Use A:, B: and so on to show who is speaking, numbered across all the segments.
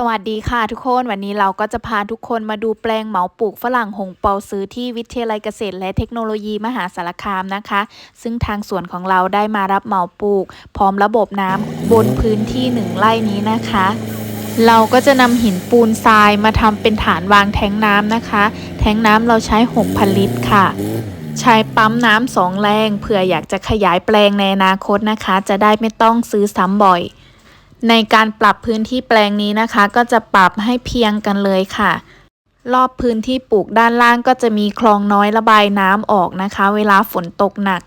A: สวัสดีค่ะทุกคนวันนี้เราก็จะพาทุกคนมาดูแปลงเหมาปลูกฝรั่งหงเปาซื้อที่วิทยาลัยเกษตรและเทคโนโลยีมหาสารคามนะคะ ซึ่งทางสวนของเราได้มารับเหมาปลูก พร้อมระบบน้ำบนพื้นที่หนึ่งไร่นี้นะคะ เราก็จะนำหินปูนทรายมาทำเป็นฐานวางแทงน้ำนะคะ แทงน้ำเราใช้6,000ลิตรค่ะ ใช้ปั๊มน้ำสองแรงเผื่ออยากจะขยายแปลงในอนาคตนะคะ จะได้ไม่ต้องซื้อซ้ำบ่อย ในการปรับพื้นที่แปลงนี้นะคะ ก็จะปรับให้เพียงกันเลยค่ะ รอบพื้นที่ปลูกด้านล่างก็จะมีคลองน้อยระบายน้ำออกนะคะ เวลาฝนตกหนัก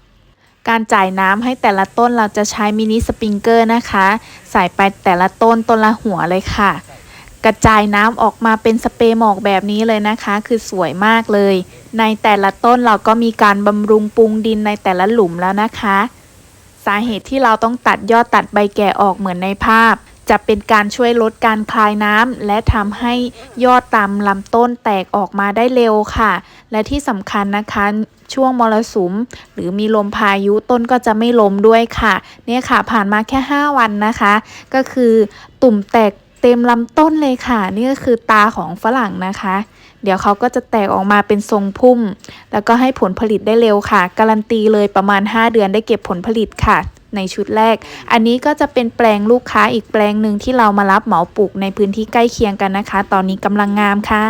A: การจ่ายน้ำให้แต่ละต้นเราจะใช้มินิสปริงเกอร์นะคะ ใส่ไปแต่ละต้นต้นละหัวเลยค่ะ กระจายน้ำออกมาเป็นสเปรย์หมอกแบบนี้เลยนะคะ คือสวยมากเลย ในแต่ละต้นเราก็มีการบำรุงปรุงดินในแต่ละหลุมแล้วนะคะ สาเหตุที่เราต้องตัดยอดตัดใบแก่ออกเหมือนในภาพ จะเป็นการช่วยลดการคลายน้ำและทำให้ยอดตามลำต้นแตกออกมาได้เร็วค่ะ และที่สำคัญนะคะช่วงมรสุม หรือมีลมพายุต้นก็จะไม่ล้มด้วยค่ะ เนี่ยค่ะผ่านมาแค่ 5 วันนะคะ ก็คือตุ่มแตก เต็มลำต้นเลยค่ะ นี่ก็คือตาของฝรั่งนะคะ เดี๋ยวเขาก็จะแตกออกมาเป็นทรงพุ่ม แล้วก็ให้ผลผลิตได้เร็วค่ะ การันตีเลยประมาณ 5 เดือนได้เก็บผลผลิตค่ะ ในชุดแรก อันนี้ก็จะเป็นแปลงลูกค้าอีกแปลงหนึ่งที่เรามารับเหมาปลูกในพื้นที่ใกล้เคียงกันนะคะ ตอนนี้กำลังงามค่ะ